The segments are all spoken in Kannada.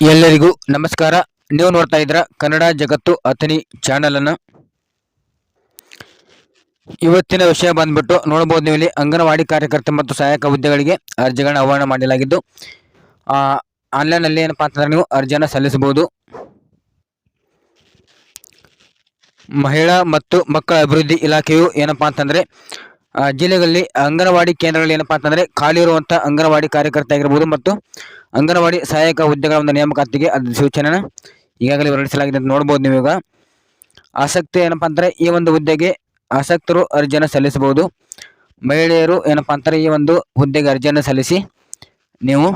ಎಲ್ಲರಿಗೂ ನಮಸ್ಕಾರ. ನೀವು ನೋಡ್ತಾ ಇದ್ರ ಕನ್ನಡ ಜಗತ್ತು ಅಥಣಿ ಚಾನಲನ್ನು ಇವತ್ತಿನ ವಿಷಯ ಬಂದ್ಬಿಟ್ಟು ನೋಡಬಹುದು ನೀವು ಇಲ್ಲಿ ಅಂಗನವಾಡಿ ಕಾರ್ಯಕರ್ತೆ ಮತ್ತು ಸಹಾಯಕ ಹುದ್ದೆಗಳಿಗೆ ಅರ್ಜಿಗಳನ್ನ ಆಹ್ವಾನ ಮಾಡಲಾಗಿದ್ದು, ಆ ಆನ್ಲೈನ್ ಅಲ್ಲಿ ಏನಪ್ಪಾ ಅಂತಂದ್ರೆ ನೀವು ಅರ್ಜಿಯನ್ನು ಸಲ್ಲಿಸಬಹುದು. ಮಹಿಳಾ ಮತ್ತು ಮಕ್ಕಳ ಅಭಿವೃದ್ಧಿ ಇಲಾಖೆಯು ಏನಪ್ಪಾ ಅಂತಂದ್ರೆ ಜಿಲ್ಲೆಗಳಲ್ಲಿ ಅಂಗನವಾಡಿ ಕೇಂದ್ರಗಳಲ್ಲಿ ಏನಪ್ಪಾ ಅಂತಂದರೆ ಖಾಲಿ ಇರುವಂಥ ಅಂಗನವಾಡಿ ಕಾರ್ಯಕರ್ತ ಆಗಿರ್ಬೋದು ಮತ್ತು ಅಂಗನವಾಡಿ ಸಹಾಯಕ ಹುದ್ದೆಗಳ ಒಂದು ನೇಮಕಾತಿಗೆ ಸೂಚನೆನ ಈಗಾಗಲೇ ಹೊರಡಿಸಲಾಗಿದೆ ಅಂತ ನೋಡ್ಬೋದು ನೀವು ಈಗ. ಆಸಕ್ತಿ ಏನಪ್ಪಾ ಅಂದರೆ ಈ ಒಂದು ಹುದ್ದೆಗೆ ಆಸಕ್ತರು ಅರ್ಜಿಯನ್ನು ಸಲ್ಲಿಸಬಹುದು. ಮಹಿಳೆಯರು ಏನಪ್ಪಾ ಅಂತಾರೆ ಈ ಒಂದು ಹುದ್ದೆಗೆ ಅರ್ಜಿಯನ್ನು ಸಲ್ಲಿಸಿ ನೀವು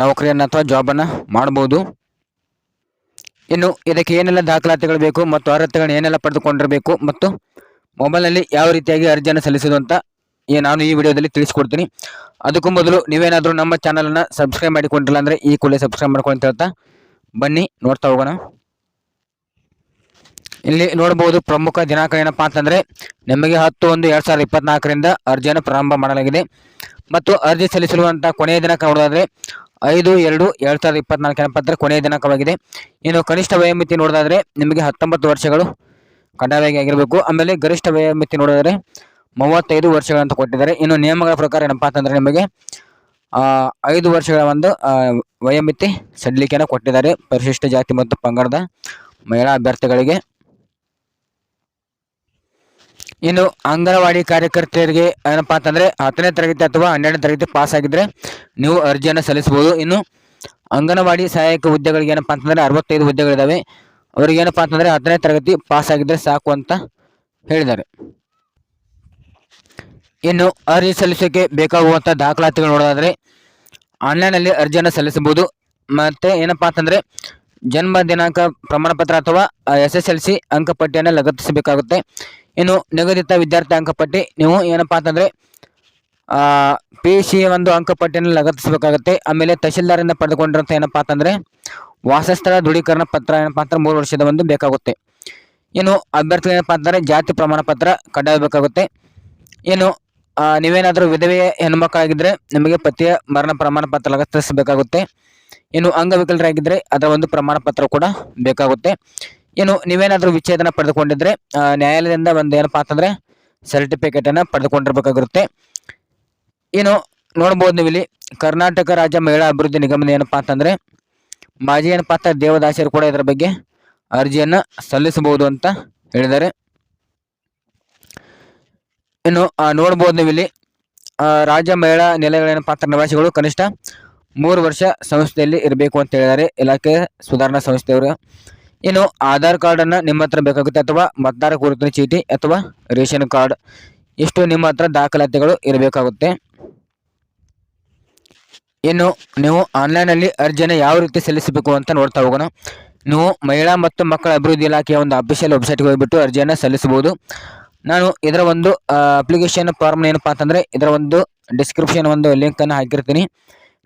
ನೌಕರಿಯನ್ನು ಅಥವಾ ಜಾಬನ್ನು ಮಾಡಬಹುದು ಇನ್ನು ಇದಕ್ಕೆ ಏನೆಲ್ಲ ದಾಖಲಾತಿಗಳು ಬೇಕು ಮತ್ತು ಅರ್ಹತೆಗಳನ್ನ ಏನೆಲ್ಲ ಪಡೆದುಕೊಂಡಿರಬೇಕು ಮತ್ತು ಮೊಬೈಲ್ನಲ್ಲಿ ಯಾವ ರೀತಿಯಾಗಿ ಅರ್ಜಿಯನ್ನು ಸಲ್ಲಿಸೋದು ಅಂತ ನಾನು ಈ ವಿಡಿಯೋದಲ್ಲಿ ತಿಳಿಸ್ಕೊಡ್ತೀನಿ. ಅದಕ್ಕೂ ಮೊದಲು ನೀವೇನಾದರೂ ನಮ್ಮ ಚಾನಲನ್ನು ಸಬ್ಸ್ಕ್ರೈಬ್ ಮಾಡಿಕೊಂಡಿಲ್ಲ ಅಂದರೆ ಈ ಕೂಡಲೇ ಸಬ್ಸ್ಕ್ರೈಬ್ ಮಾಡ್ಕೊಂತ ಹೇಳ್ತಾ ಬನ್ನಿ, ನೋಡ್ತಾ ಹೋಗೋಣ. ಇಲ್ಲಿ ನೋಡಬಹುದು ಪ್ರಮುಖ ದಿನಾಂಕ ಏನಪ್ಪಾ ಅಂತಂದರೆ ನಿಮಗೆ ಹತ್ತು ಒಂದು ಎರಡು ಸಾವಿರದ ಇಪ್ಪತ್ತ್ನಾಲ್ಕರಿಂದ ಅರ್ಜಿಯನ್ನು ಪ್ರಾರಂಭ ಮಾಡಲಾಗಿದೆ. ಮತ್ತು ಅರ್ಜಿ ಸಲ್ಲಿಸಿರುವಂಥ ಕೊನೆಯ ದಿನಾಂಕ ನೋಡೋದಾದ್ರೆ ಐದು, ಎರಡು ಎರಡು ಸಾವಿರದ ಇಪ್ಪತ್ನಾಲ್ಕು ಅಂದ್ರೆ ಕೊನೆಯ ದಿನಾಂಕವಾಗಿದೆ. ಇನ್ನು ಕನಿಷ್ಠ ವಯೋಮಿತಿ ನೋಡೋದಾದರೆ ನಿಮಗೆ ಹತ್ತೊಂಬತ್ತು ವರ್ಷಗಳು ಕಡ್ಡಾಯವಾಗಿ ಆಗಿರಬೇಕು. ಆಮೇಲೆ ಗರಿಷ್ಠ ವಯೋಮಿತಿ ನೋಡೋದಾದರೆ ಮೂವತ್ತೈದು ವರ್ಷಗಳಂತ ಕೊಟ್ಟಿದ್ದಾರೆ. ಇನ್ನು ನಿಯಮಗಳ ಪ್ರಕಾರ ಏನಪ್ಪ ಅಂತಂದರೆ ನಿಮಗೆ ಐದು ವರ್ಷಗಳ ಒಂದು ವಯೋಮಿತಿ ಸಡಿಲಿಕೆಯನ್ನು ಕೊಟ್ಟಿದ್ದಾರೆ. ಪರಿಶಿಷ್ಟ ಜಾತಿ ಮತ್ತು ಪಂಗಡದ ಮಹಿಳಾ ಅಭ್ಯರ್ಥಿಗಳಿಗೆ. ಇನ್ನು ಅಂಗನವಾಡಿ ಕಾರ್ಯಕರ್ತೆಯರಿಗೆ ಏನಪ್ಪಾ ಅಂತಂದ್ರೆ ಹತ್ತನೇ ತರಗತಿ ಅಥವಾ ಹನ್ನೆರಡನೇ ತರಗತಿ ಪಾಸ್ ಆಗಿದ್ರೆ ನೀವು ಅರ್ಜಿಯನ್ನು ಸಲ್ಲಿಸಬಹುದು. ಇನ್ನು ಅಂಗನವಾಡಿ ಸಹಾಯಕ ಹುದ್ದೆಗಳಿಗೆ ಏನಪ್ಪಾ ಅಂತಂದ್ರೆ ಅರವತ್ತೈದು ಹುದ್ದೆಗಳಿದ್ದಾವೆ ಅವರಿಗೆ ಏನಪ್ಪಾ ಅಂತಂದ್ರೆ ಹತ್ತನೇ ತರಗತಿ ಪಾಸ್ ಆಗಿದ್ರೆ ಸಾಕು ಅಂತ ಹೇಳಿದ್ದಾರೆ. ಇನ್ನು ಅರ್ಜಿ ಸಲ್ಲಿಸೋಕೆ ಬೇಕಾಗುವಂಥ ದಾಖಲಾತಿಗಳು ನೋಡೋದಾದರೆ ಆನ್ಲೈನಲ್ಲಿ ಅರ್ಜಿಯನ್ನು ಸಲ್ಲಿಸಬಹುದು. ಮತ್ತೆ ಏನಪ್ಪಾ ಅಂತಂದ್ರೆ ಜನ್ಮ ದಿನಾಂಕ ಪ್ರಮಾಣಪತ್ರ ಅಥವಾ ಎಸ್ ಎಸ್ ಎಲ್ ಸಿ ಅಂಕಪಟ್ಟಿಯನ್ನು ಲಗತ್ತಿಸಬೇಕಾಗುತ್ತೆ. ಇನ್ನು ನಿಗದಿತ ವಿದ್ಯಾರ್ಥಿ ಅಂಕಪಟ್ಟಿ, ನೀವು ಏನಪ್ಪಾ ಅಂತಂದ್ರೆ ಪಿ ಸಿ ಒಂದು ಅಂಕಪಟ್ಟಿಯನ್ನು ಲಗತ್ತಿಸಬೇಕಾಗುತ್ತೆ. ಆಮೇಲೆ ತಹಶೀಲ್ದಾರಿಂದ ಪಡೆದುಕೊಂಡಿರಂತ ಏನಪ್ಪಾ ಅಂತಂದ್ರೆ, ವಾಸಸ್ಥಳ ದೃಢೀಕರಣ ಪತ್ರ ಏನಪ್ಪಾ ಅಂತಂದ್ರೆ ಮೂರು ವರ್ಷದ ಒಂದು ಬೇಕಾಗುತ್ತೆ. ಇನ್ನು ಅಭ್ಯರ್ಥಿ ಏನಪ್ಪಾ ಅಂತಂದ್ರೆ, ಜಾತಿ ಪ್ರಮಾಣ ಪತ್ರ ಕಡ್ಡಾಯ ಬೇಕಾಗುತ್ತೆ ಇನ್ನು ನೀವೇನಾದರೂ ವಿಧವೆ ಹೆಣ್ಮಕ್ಕಳಾಗಿದ್ದರೆ ನಿಮಗೆ ಪತಿಯ ಮರಣ ಪ್ರಮಾಣ ಪತ್ರ ಲಗತ್ತಿಸಬೇಕಾಗುತ್ತೆ. ಇನ್ನು ಅಂಗವಿಕಲರಾಗಿದ್ದರೆ ಅದರ ಒಂದು ಪ್ರಮಾಣ ಪತ್ರ ಕೂಡ ಬೇಕಾಗುತ್ತೆ. ಇನ್ನು ನೀವೇನಾದರೂ ವಿಚ್ಛೇದನ ಪಡೆದುಕೊಂಡಿದ್ರೆ ನ್ಯಾಯಾಲಯದಿಂದ ಒಂದು ಏನಪ್ಪಾ ಅಂತಂದರೆ ಸರ್ಟಿಫಿಕೇಟನ್ನು ಪಡೆದುಕೊಂಡಿರಬೇಕಾಗಿರುತ್ತೆ. ಇನ್ನು ನೋಡ್ಬೋದು ನೀವು ಇಲ್ಲಿ ಕರ್ನಾಟಕ ರಾಜ್ಯ ಮಹಿಳಾ ಅಭಿವೃದ್ಧಿ ನಿಗಮದ ಏನಪ್ಪಾ ಅಂತಂದರೆ, ಮಾಜಿ ಏನಪ್ಪಾ ಅಂತ ದೇವದಾಸಿಯರು ಕೂಡ ಇದರ ಬಗ್ಗೆ ಅರ್ಜಿಯನ್ನು ಸಲ್ಲಿಸಬಹುದು ಅಂತ ಹೇಳಿದ್ದಾರೆ. ಇನ್ನು ನೋಡ್ಬೋದು ನೀವು ಇಲ್ಲಿ ರಾಜ್ಯ ಮಹಿಳಾ ನೆಲೆಗಳೇನು ಅಂತ ನಿವಾಸಿಗಳು ಕನಿಷ್ಠ ಮೂರು ವರ್ಷ ಸಂಸ್ಥೆಯಲ್ಲಿ ಇರಬೇಕು ಅಂತ ಹೇಳಿದ್ದಾರೆ. ಇಲಾಖೆ ಸುಧಾರಣಾ ಸಂಸ್ಥೆಯವರು. ಇನ್ನು ಆಧಾರ್ ಕಾರ್ಡನ್ನು ನಿಮ್ಮ ಹತ್ರ ಬೇಕಾಗುತ್ತೆ ಅಥವಾ ಮತದಾರ ಗುರುತಿನ ಚೀಟಿ ಅಥವಾ ರೇಷನ್ ಕಾರ್ಡ್. ಇಷ್ಟು ನಿಮ್ಮ ಹತ್ರ ದಾಖಲಾತಿಗಳು ಇರಬೇಕಾಗುತ್ತೆ. ಇನ್ನು ನೀವು ಆನ್ಲೈನಲ್ಲಿ ಅರ್ಜಿಯನ್ನು ಯಾವ ರೀತಿ ಸಲ್ಲಿಸಬೇಕು ಅಂತ ನೋಡ್ತಾ ಹೋಗೋಣ. ನೀವು ಮಹಿಳಾ ಮತ್ತು ಮಕ್ಕಳ ಅಭಿವೃದ್ಧಿ ಇಲಾಖೆಯ ಒಂದು ಅಫಿಷಿಯಲ್ ವೆಬ್ಸೈಟ್ಗೆ ಹೋಗ್ಬಿಟ್ಟು ಅರ್ಜಿಯನ್ನು ಸಲ್ಲಿಸಬಹುದು. ನಾನು ಇದರ ಒಂದು ಅಪ್ಲಿಕೇಶನ್ ಫಾರ್ಮ್ ಏನಪ್ಪಾ ಅಂತಂದರೆ ಇದರ ಒಂದು ಡಿಸ್ಕ್ರಿಪ್ಷನ್ ಒಂದು ಲಿಂಕನ್ನು ಹಾಕಿರ್ತೀನಿ.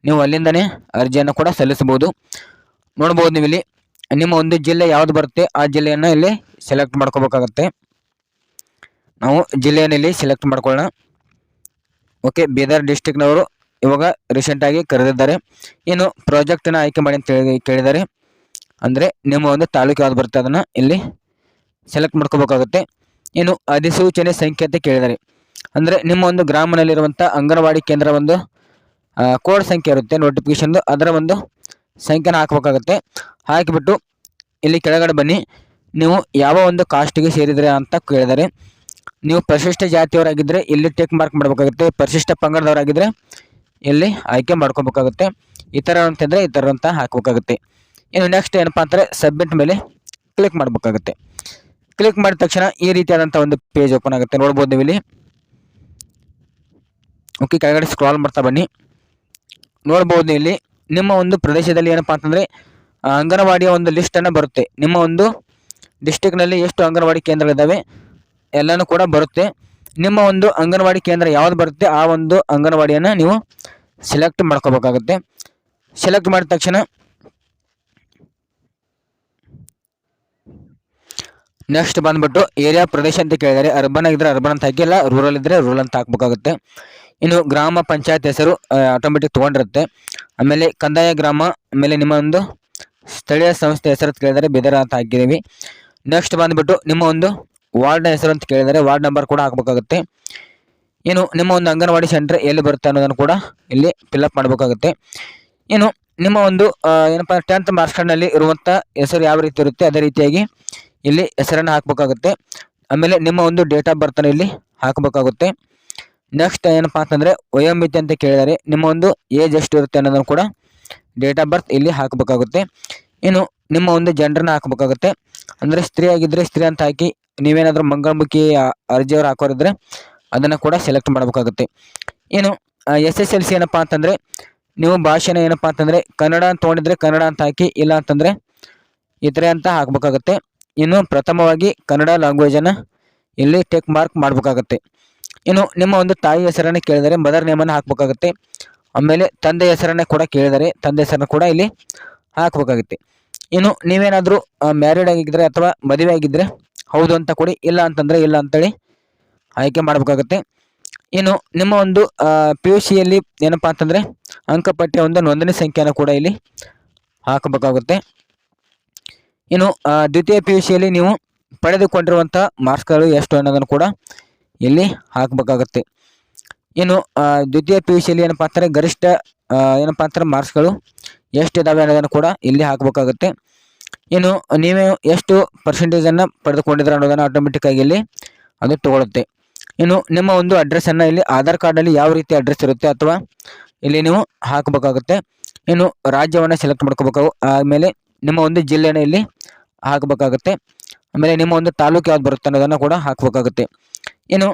ನೀವು ಅಲ್ಲಿಂದನೇ ಅರ್ಜಿಯನ್ನು ಕೂಡ ಸಲ್ಲಿಸಬಹುದು. ನೋಡ್ಬೋದು ನೀವು ಇಲ್ಲಿ ನಿಮ್ಮ ಒಂದು ಜಿಲ್ಲೆ ಯಾವ್ದು ಬರುತ್ತೆ, ಆ ಜಿಲ್ಲೆಯನ್ನು ಇಲ್ಲಿ ಸೆಲೆಕ್ಟ್ ಮಾಡ್ಕೋಬೇಕಾಗತ್ತೆ. ನಾವು ಜಿಲ್ಲೆಯನ್ನು ಇಲ್ಲಿ ಸೆಲೆಕ್ಟ್ ಮಾಡ್ಕೊಳ್ಳೋಣ. ಓಕೆ ಬೀದರ್ ಡಿಸ್ಟಿಕ್ನವರು ಇವಾಗ ರೀಸೆಂಟಾಗಿ ಕರೆದಿದ್ದಾರೆ. ಏನು ಪ್ರಾಜೆಕ್ಟನ್ನು ಆಯ್ಕೆ ಮಾಡಿ ಅಂತ ಕೇಳಿದ್ದಾರೆ. ಅಂದರೆ ನಿಮ್ಮ ಒಂದು ತಾಲೂಕು ಯಾವ್ದು ಬರುತ್ತೆ ಅದನ್ನು ಇಲ್ಲಿ ಸೆಲೆಕ್ಟ್ ಮಾಡ್ಕೋಬೇಕಾಗುತ್ತೆ. ಏನು ಅಧಿಸೂಚನೆ ಸಂಖ್ಯೆ ಅಂತ ಕೇಳಿದ್ದಾರೆ. ಅಂದರೆ ನಿಮ್ಮ ಒಂದು ಗ್ರಾಮದಲ್ಲಿರುವಂಥ ಅಂಗನವಾಡಿ ಕೇಂದ್ರ ಒಂದು ಕೋಡ್ ಸಂಖ್ಯೆ ಇರುತ್ತೆ ನೋಟಿಫಿಕೇಶನ್ದು ಅದರ ಒಂದು ಸಂಖ್ಯೆನ ಹಾಕಬೇಕಾಗುತ್ತೆ. ಹಾಕಿಬಿಟ್ಟು ಇಲ್ಲಿ ಕೆಳಗಡೆ ಬನ್ನಿ. ನೀವು ಯಾವ ಒಂದು ಕಾಸ್ಟಿಗೆ ಸೇರಿದರೆ ಅಂತ ಕೇಳಿದರೆ, ನೀವು ಪರಿಶಿಷ್ಟ ಜಾತಿಯವರಾಗಿದ್ದರೆ ಇಲ್ಲಿ ಟೇಕ್ ಮಾರ್ಕ್ ಮಾಡಬೇಕಾಗುತ್ತೆ. ಪರಿಶಿಷ್ಟ ಪಂಗಡದವರಾಗಿದ್ದರೆ ಇಲ್ಲಿ ಆಯ್ಕೆ ಮಾಡ್ಕೋಬೇಕಾಗುತ್ತೆ. ಈ ಥರ ಅಂತಂದರೆ ಈ ಥರ ಅಂತ ಹಾಕಬೇಕಾಗುತ್ತೆ. ಇನ್ನು ನೆಕ್ಸ್ಟ್ ಏನಪ್ಪ ಅಂದರೆ ಸಬ್ಮಿಟ್ ಮೇಲೆ ಕ್ಲಿಕ್ ಮಾಡಬೇಕಾಗುತ್ತೆ. ಕ್ಲಿಕ್ ಮಾಡಿದ ತಕ್ಷಣ ಈ ರೀತಿಯಾದಂಥ ಒಂದು ಪೇಜ್ ಓಪನ್ ಆಗುತ್ತೆ. ನೋಡ್ಬೋದು ನೀವು ಇಲ್ಲಿ. ಓಕೆ ಕೆಳಗಡೆ ಸ್ಕ್ರಾಲ್ ಮಾಡ್ತಾ ಬನ್ನಿ. ನೋಡ್ಬೋದು ಇಲ್ಲಿ. ನಿಮ್ಮ ಒಂದು ಪ್ರದೇಶದಲ್ಲಿ ಏನಪ್ಪಾ ಅಂತಂದರೆ ಅಂಗನವಾಡಿಯ ಒಂದು ಲಿಸ್ಟನ್ನು ಬರುತ್ತೆ. ನಿಮ್ಮ ಒಂದು ಡಿಸ್ಟಿಕ್ನಲ್ಲಿ ಎಷ್ಟು ಅಂಗನವಾಡಿ ಕೇಂದ್ರಗಳಿದ್ದಾವೆ ಎಲ್ಲನೂ ಕೂಡ ಬರುತ್ತೆ. ನಿಮ್ಮ ಒಂದು ಅಂಗನವಾಡಿ ಕೇಂದ್ರ ಯಾವ್ದು ಬರುತ್ತೆ, ಆ ಒಂದು ಅಂಗನವಾಡಿಯನ್ನು ನೀವು ಸೆಲೆಕ್ಟ್ ಮಾಡ್ಕೋಬೇಕಾಗುತ್ತೆ. ಸೆಲೆಕ್ಟ್ ಮಾಡಿದ ತಕ್ಷಣ ನೆಕ್ಸ್ಟ್ ಬಂದ್ಬಿಟ್ಟು ಏರಿಯಾ ಪ್ರದೇಶ ಅಂತ ಕೇಳಿದರೆ ಅರ್ಬನ್ ಆಗಿದ್ರೆ ಅರ್ಬನ್ ಅಂತ ಹಾಕಿಲ್ಲ ರೂರಲ್ ಇದ್ದರೆ ರೂರಲ್ ಅಂತ ಹಾಕ್ಬೇಕಾಗುತ್ತೆ. ಇನ್ನು ಗ್ರಾಮ ಪಂಚಾಯತ್ ಹೆಸರು ಆಟೋಮೆಟಿಕ್ ತೊಗೊಂಡಿರುತ್ತೆ. ಆಮೇಲೆ ಕಂದಾಯ ಗ್ರಾಮ, ಆಮೇಲೆ ನಿಮ್ಮ ಒಂದು ಸ್ಥಳೀಯ ಸಂಸ್ಥೆ ಹೆಸರು ಕೇಳಿದರೆ ಬೆದರ ಅಂತ ಹಾಕಿದ್ದೀವಿ. ನೆಕ್ಸ್ಟ್ ಬಂದುಬಿಟ್ಟು ನಿಮ್ಮ ಒಂದು ವಾರ್ಡ್ನ ಹೆಸರು ಅಂತ ಕೇಳಿದರೆ ವಾರ್ಡ್ ನಂಬರ್ ಕೂಡ ಹಾಕಬೇಕಾಗುತ್ತೆ. ಏನು, ನಿಮ್ಮ ಒಂದು ಅಂಗನವಾಡಿ ಸೆಂಟರ್ ಎಲ್ಲಿ ಬರುತ್ತೆ ಅನ್ನೋದನ್ನು ಕೂಡ ಇಲ್ಲಿ ಫಿಲ್ಅಪ್ ಮಾಡಬೇಕಾಗುತ್ತೆ. ಏನು, ನಿಮ್ಮ ಒಂದು ಏನಪ್ಪ ಟೆಂತ್ ಮಾರ್ಕ್ಸ್ ಇರುವಂಥ ಹೆಸರು ಯಾವ ರೀತಿ ಇರುತ್ತೆ, ಅದೇ ರೀತಿಯಾಗಿ ಇಲ್ಲಿ ಹೆಸರನ್ನು ಹಾಕಬೇಕಾಗುತ್ತೆ. ಆಮೇಲೆ ನಿಮ್ಮ ಒಂದು ಡೇಟ್ ಆಫ್ ಬರ್ತನ್ನು ಇಲ್ಲಿ ಹಾಕಬೇಕಾಗುತ್ತೆ. ನೆಕ್ಸ್ಟ್ ಏನಪ್ಪ ಅಂತಂದರೆ ವಯೋಮಿತಿ ಅಂತ ಕೇಳಿದರೆ ನಿಮ್ಮ ಒಂದು ಏಜ್ ಎಷ್ಟು ಇರುತ್ತೆ ಅನ್ನೋದನ್ನು ಕೂಡ ಡೇಟ್ ಆಫ್ ಬರ್ತ್ ಇಲ್ಲಿ ಹಾಕಬೇಕಾಗುತ್ತೆ. ಇನ್ನು ನಿಮ್ಮ ಒಂದು ಜನರನ್ನ ಹಾಕಬೇಕಾಗುತ್ತೆ. ಅಂದರೆ ಸ್ತ್ರೀ ಆಗಿದ್ದರೆ ಸ್ತ್ರೀ ಅಂತ ಹಾಕಿ ನೀವೇನಾದರೂ ಮಂಗಳಮುಖಿ ಅರ್ಜಿಯವರು ಹಾಕೋರಿದ್ರೆ ಅದನ್ನು ಕೂಡ ಸೆಲೆಕ್ಟ್ ಮಾಡಬೇಕಾಗುತ್ತೆ. ಇನ್ನು ಎಸ್ ಎಸ್ ಎಲ್ ಸಿ ಏನಪ್ಪ ಅಂತಂದರೆ ನೀವು ಭಾಷೆನ ಏನಪ್ಪ ಅಂತಂದರೆ ಕನ್ನಡ ಅಂತ ತೊಗೊಂಡಿದ್ರೆ ಕನ್ನಡ ಅಂತ ಹಾಕಿ, ಇಲ್ಲ ಅಂತಂದರೆ ಇತರೆ ಅಂತ ಹಾಕಬೇಕಾಗುತ್ತೆ. ಇನ್ನು ಪ್ರಥಮವಾಗಿ ಕನ್ನಡ ಲ್ಯಾಂಗ್ವೇಜನ್ನು ಇಲ್ಲಿ ಟೆಕ್ ಮಾರ್ಕ್ ಮಾಡಬೇಕಾಗುತ್ತೆ. ಇನ್ನು ನಿಮ್ಮ ಒಂದು ತಾಯಿ ಹೆಸರನ್ನು ಕೇಳಿದರೆ ಮದರ್ ನೇಮನ್ನು ಹಾಕಬೇಕಾಗುತ್ತೆ. ಆಮೇಲೆ ತಂದೆ ಹೆಸರನ್ನೇ ಕೂಡ ಕೇಳಿದರೆ ತಂದೆ ಹೆಸರನ್ನು ಕೂಡ ಇಲ್ಲಿ ಹಾಕಬೇಕಾಗುತ್ತೆ. ಇನ್ನು ನೀವೇನಾದರೂ ಮ್ಯಾರಿಡ್ ಆಗಿದ್ದರೆ ಅಥವಾ ಮದುವೆ ಆಗಿದ್ದರೆ ಹೌದು ಅಂತ ಕೊಡಿ, ಇಲ್ಲ ಅಂತಂದರೆ ಇಲ್ಲ ಅಂತೇಳಿ ಆಯ್ಕೆ ಮಾಡಬೇಕಾಗುತ್ತೆ. ಇನ್ನು ನಿಮ್ಮ ಒಂದು ಪಿ ಯು ಸಿಯಲ್ಲಿ ಏನಪ್ಪ ಅಂತಂದರೆ ಅಂಕಪಟ್ಟಿಯ ಒಂದು ನೋಂದಣಿ ಸಂಖ್ಯೆಯನ್ನು ಕೂಡ ಇಲ್ಲಿ ಹಾಕಬೇಕಾಗುತ್ತೆ. ಇನ್ನು ದ್ವಿತೀಯ ಪಿ ಯು ಸಿಯಲ್ಲಿ ನೀವು ಪಡೆದುಕೊಂಡಿರುವಂಥ ಮಾರ್ಕ್ಸ್ಗಳು ಎಷ್ಟು ಅನ್ನೋದನ್ನು ಕೂಡ ಇಲ್ಲಿ ಹಾಕಬೇಕಾಗುತ್ತೆ. ಇನ್ನು ದ್ವಿತೀಯ ಪಿ ಯು ಸಿಯಲ್ಲಿ ಏನಪ್ಪ ಅಂತಾರೆ ಗರಿಷ್ಠ ಏನಪ್ಪ ಅಂತಾರೆ ಮಾರ್ಕ್ಸ್ಗಳು ಎಷ್ಟು ಇದಾವೆ ಅನ್ನೋದನ್ನು ಕೂಡ ಇಲ್ಲಿ ಹಾಕಬೇಕಾಗುತ್ತೆ. ಇನ್ನು, ನೀವೇ ಎಷ್ಟು ಪರ್ಸೆಂಟೇಜನ್ನು ಪಡೆದುಕೊಂಡಿದ್ರೆ ಅನ್ನೋದನ್ನು ಆಟೋಮೆಟಿಕ್ಕಾಗಿ ಇಲ್ಲಿ ಅದು ತಗೊಳುತ್ತೆ. ಇನ್ನು, ನಿಮ್ಮ ಒಂದು ಅಡ್ರೆಸ್ಸನ್ನು ಇಲ್ಲಿ ಆಧಾರ್ ಕಾರ್ಡಲ್ಲಿ ಯಾವ ರೀತಿ ಅಡ್ರೆಸ್ ಇರುತ್ತೆ ಅಥವಾ ಇಲ್ಲಿ ನೀವು ಹಾಕಬೇಕಾಗುತ್ತೆ. ಇನ್ನು, ರಾಜ್ಯವನ್ನು ಸೆಲೆಕ್ಟ್ ಮಾಡ್ಕೋಬೇಕು ಆಮೇಲೆ ನಿಮ್ಮ ಒಂದು ಜಿಲ್ಲೆನ ಇಲ್ಲಿ ಹಾಕಬೇಕಾಗುತ್ತೆ. ಆಮೇಲೆ ನಿಮ್ಮ ಒಂದು ತಾಲೂಕು ಯಾವ್ದು ಬರುತ್ತೆ ಅನ್ನೋದನ್ನು ಕೂಡ ಹಾಕಬೇಕಾಗುತ್ತೆ. ಇನ್ನು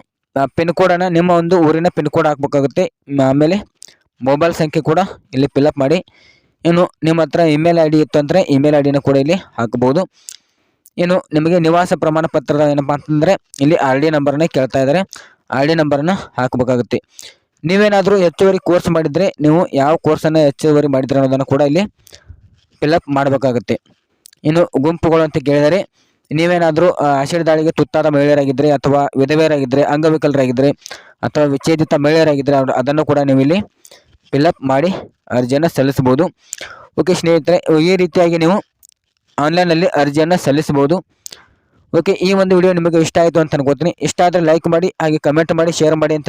ಪಿನ್ ಕೋಡನ್ನು ನಿಮ್ಮ ಒಂದು ಊರಿನ ಪಿನ್ ಕೋಡ್ ಹಾಕಬೇಕಾಗುತ್ತೆ. ಆಮೇಲೆ ಮೊಬೈಲ್ ಸಂಖ್ಯೆ ಕೂಡ ಇಲ್ಲಿ ಫಿಲಪ್ ಮಾಡಿ. ಏನು, ನಿಮ್ಮ ಹತ್ರ ಇಮೇಲ್ ಐ ಡಿ ಇತ್ತು ಅಂದರೆ ಇಮೇಲ್ ಐ ಡಿನ ಕೂಡ ಇಲ್ಲಿ ಹಾಕ್ಬೋದು. ಏನು, ನಿಮಗೆ ನಿವಾಸ ಪ್ರಮಾಣ ಪತ್ರದ ಏನಪ್ಪ ಅಂತಂದರೆ ಇಲ್ಲಿ ಆರ್ ಡಿ ನಂಬರನ್ನ ಕೇಳ್ತಾ ಇದ್ದಾರೆ. ಆರ್ ಡಿ ನಂಬರನ್ನು ಹಾಕಬೇಕಾಗುತ್ತೆ. ನೀವೇನಾದರೂ ಹೆಚ್ಚುವರಿ ಕೋರ್ಸ್ ಮಾಡಿದರೆ, ನೀವು ಯಾವ ಕೋರ್ಸನ್ನು ಹೆಚ್ಚುವರಿ ಮಾಡಿದ್ರೆ ಅನ್ನೋದನ್ನು ಕೂಡ ಇಲ್ಲಿ ಫಿಲಪ್ ಮಾಡಬೇಕಾಗುತ್ತೆ. ಇನ್ನು ಗುಂಪುಗಳು ಅಂತ ಕೇಳಿದರೆ ನೀವೇನಾದರೂ ಆಸಿಡ್ ದಾಳಿಗೆ ತುತ್ತಾದ ಮಹಿಳೆಯರಾಗಿದ್ದರೆ ಅಥವಾ ವಿಧವೆಯರಾಗಿದ್ದರೆ ಅಂಗವಿಕಲರಾಗಿದ್ದರೆ ಅಥವಾ ವಿಚ್ಛೇದಿತ ಮಹಿಳೆಯರಾಗಿದ್ದರೆ ಅವರು, ಅದನ್ನು ಕೂಡ ನೀವು ಇಲ್ಲಿ ಫಿಲಪ್ ಮಾಡಿ ಅರ್ಜಿಯನ್ನು ಸಲ್ಲಿಸ್ಬೋದು ಓಕೆ ಸ್ನೇಹಿತರೆ, ಈ ರೀತಿಯಾಗಿ ನೀವು ಆನ್ಲೈನಲ್ಲಿ ಅರ್ಜಿಯನ್ನು ಸಲ್ಲಿಸ್ಬೋದು ಓಕೆ ಈ ಒಂದು ವಿಡಿಯೋ ನಿಮಗೆ ಇಷ್ಟ ಆಯಿತು ಅಂತ ಅನ್ಕೋತೀನಿ. ಇಷ್ಟ ಆದರೆ ಲೈಕ್ ಮಾಡಿ, ಹಾಗೆ ಕಮೆಂಟ್ ಮಾಡಿ ಶೇರ್ ಮಾಡಿ ಅಂತ